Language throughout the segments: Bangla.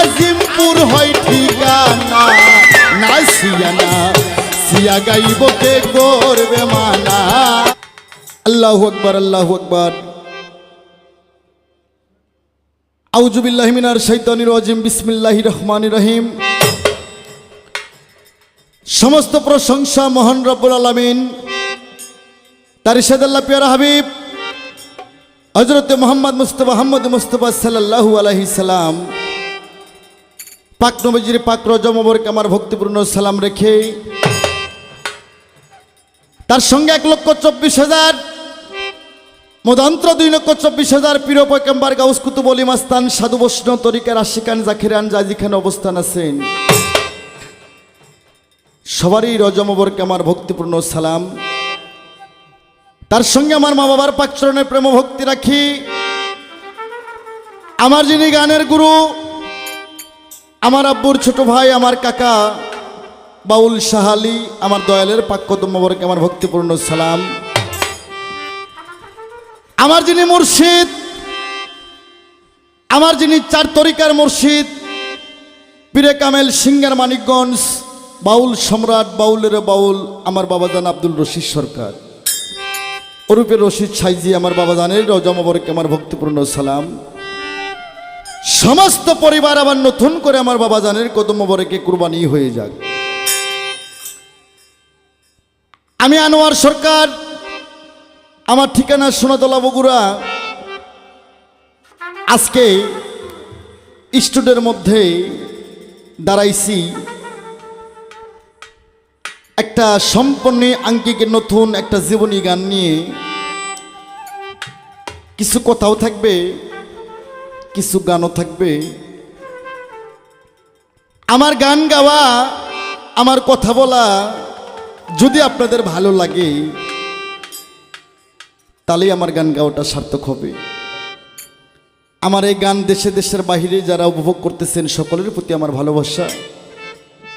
আজিমপুর হয় ঠিকানা। না সিয়ানা, সিয়া করবে মানা। আল্লাহ আল্লাহ রহমান রহিম। সমস্ত প্রশংসা মোহন রব্বুল আলমিন। তার ইসাদাল্লাহ পিয়ার হাবিব। হজরত মোহাম্মদ মুস্তফা আহমদ মুস্তফা সাল্লাহু আলহি সালাম। পাক নবজির পাক রজমবরকে আমার ভক্তিপূর্ণ সালাম রেখে তার সঙ্গে এক লক্ষ চব্বিশ হাজার মদন্ত্র দুই লক্ষ চব্বিশ হাজার প্রিয় পয়কাম্বার গাউস কুতুব অলি মাস্তান সাধু বৈষ্ণব তরিকার আশিকান জাকিরান জাজিখান অবস্থান আছেন। সবারই রজমবরকে আমার ভক্তিপূর্ণ সালাম। তার সঙ্গে আমার মা বাবার পাকচরণের প্রেম ভক্তি রাখি। আমার যিনি গানের গুরু, আমার আব্বুর ছোট ভাই, আমার কাকা, বাউল সাহালি, আমার দয়ালের পাক্যতম্বরকে আমার ভক্তিপূর্ণ সালাম। আমার যিনি মুর্শিদ, আমার যিনি চার তরিকার মুর্শিদ পীরে কামেল সিঙ্গার মানিকগঞ্জ, বাউল সম্রাট, বাউলের বাউল, আমার বাবাজান আব্দুল রশিদ সরকার। অরূপের রশিদ সাইজি, আমার বাবা বাবাজানের রজমবরকে আমার ভক্তিপূর্ণ সালাম। সমস্ত পরিবার আবার নতুন করে আমার বাবাজানের কদমবরকে কুরবানি হয়ে যাক। আমি আনোয়ার সরকার, আমার ঠিকানা সোনাতলা বগুড়া। আজকে স্টুডের মধ্যে দাঁড়াইছি। একটা সম্পূর্ণ আঙ্কিকের নতুন একটা জীবনী গান নিয়ে কিছু কথাও থাকবে, কিছু গানও থাকবে। আমার গান গাওয়া, আমার কথা বলা যদি আপনাদের ভালো লাগে, তাহলেই আমার গান গাওয়াটা সার্থক হবে। আমার এই গান দেশে, দেশের বাহিরে যারা উপভোগ করতেছেন, সকলের প্রতি আমার ভালোবাসা।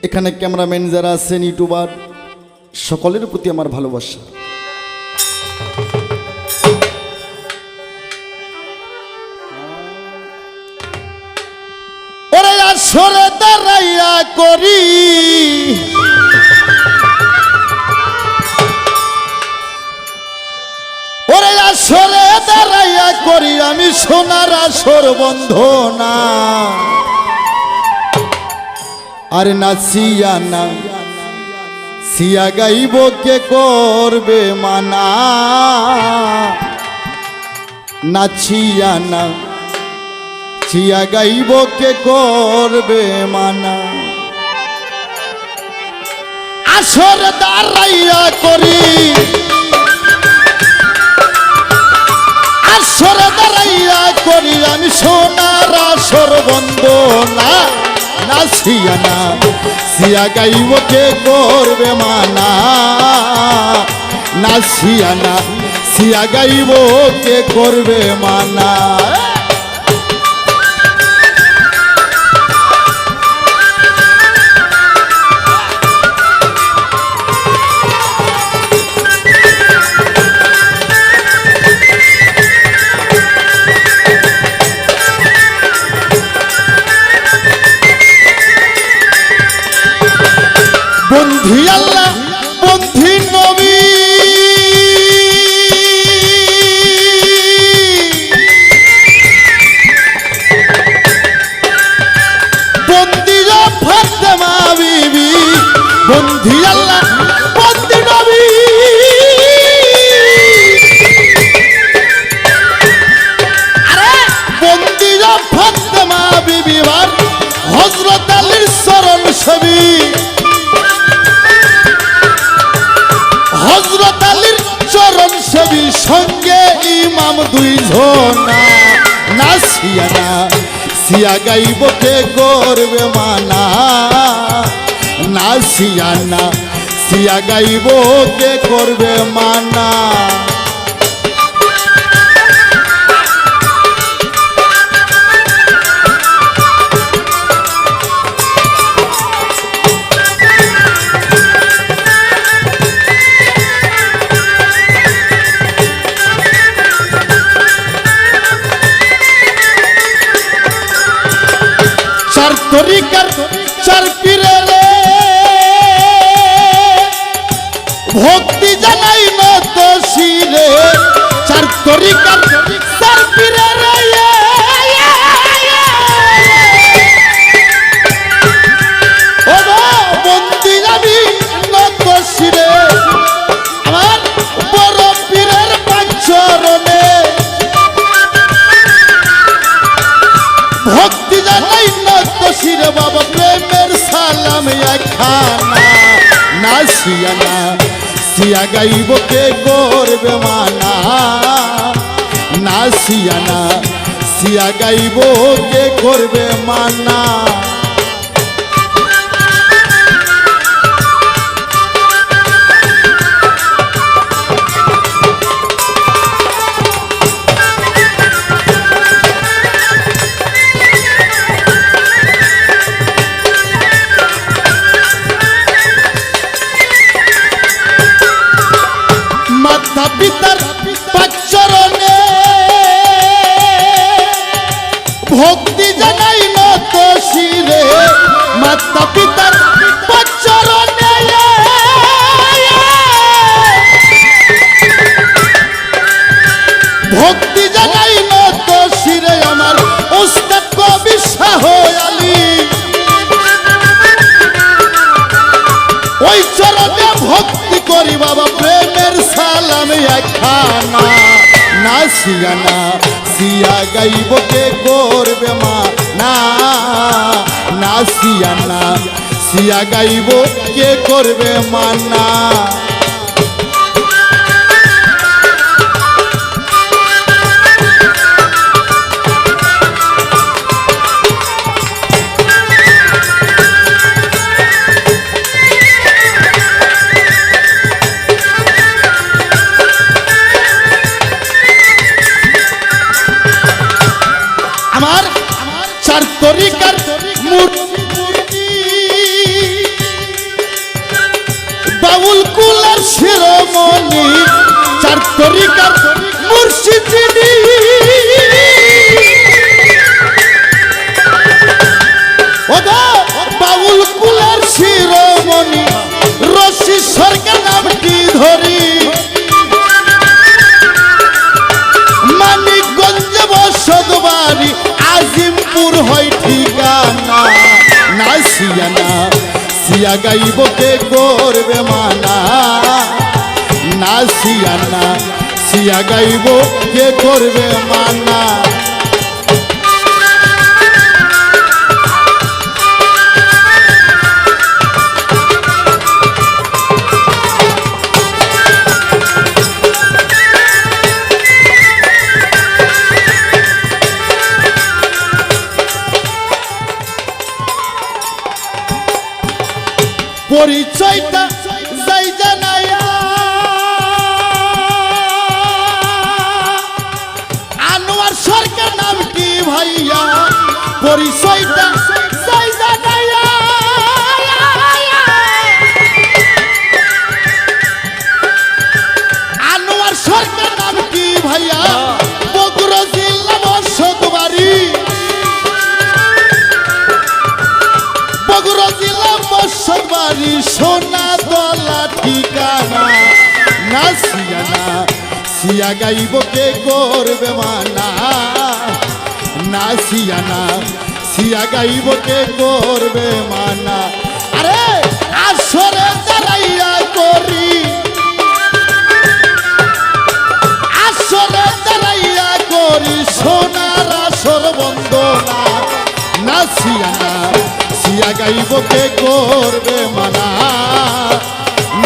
এখানে ক্যামেরাম্যান যারা আছেন, ইউটিউবার সকলের প্রতি আমার ভালোবাসা। ওরে আসরে দাঁড়াইয়া করি। ওরে আসরে দাঁড়াইয়া করি, আমি সোনার আসর বন্ধ না। আরে না সিয়া না। সিয়া গাইব কে করবে মানা? নাচিয়া না। সিয়া গাইব কে করবে মানা? আসর দাঁড়াইয়া করি। আসর দাঁড়াইয়া করি। আমি সোনার আসর বন্ধ না। না। সিয়ানা সিয়া গাইব কে করবে মানা। না সিয়ানা সিয়া গাইব কে করবে মানা। ইমাম না না সিয়া না গাইব কে করবে মানা? না সিয়া না সিয়া গাইব কে করবে মানা? জানাই নত শিরে। চার তরিকার চার পীরে মন্দির আমি নত শিরে। আমার বড় পীরের পাঁচরণে। ভক্তি জানাই নত শিরে, বাবা প্রেমের সালাম একখানা। না সিয়ানা সিয়া গাইব কে করবে মানা নাসিয়া না সিয়া গাইব কে করবে মানা একখানা না সিয়ানা, সিয়া গাইব কে করবে মা? না না সিয়ানা, সিয়া গাইব কে করবে মানা চার তরিকার মূর্তি। বাউল কুলার শিরোমণি, চার তরিকার মুর্শিদিনী। ওগো, বাউল কুলার শিরোমণি, রশি সরকার হয় ঠিকানা? না সিয়ানা। সিয়া গাইব কে করবে মানা? না সিয়ানা। সিয়া গাইব কে করবে মানা? পরিচয়টা যাই জানাইয়া আনোয়ার সরকার নাম কি ভাইয়া? পরিচয়টা যাই জানাইয়া আনোয়ার সরকার নাম কি ভাইয়া? বগুড়া জেলা বাড়ি বগুড়া বসত বাড়ি সোনা দলা ঠিকানা। না সিয়ানা, সিয়া গাইব কে করবে মানা। না সিয়ানা, সিয়া গাইব কে করবে মানা। আরে, আসরে দাঁড়াইয়া করি। আসরে দাঁড়াইয়া করি, সোনার আসর বন্দনা। না সিয়ানা সিয়া গাইব কে করবে মানা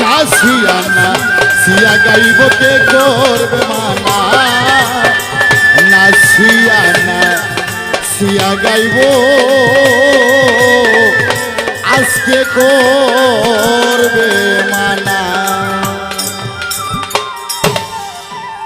না সিয়ানা সিয়া গাইব কে করবে মানা না সিয়ানা সিয়া গাইব। আজকে করবে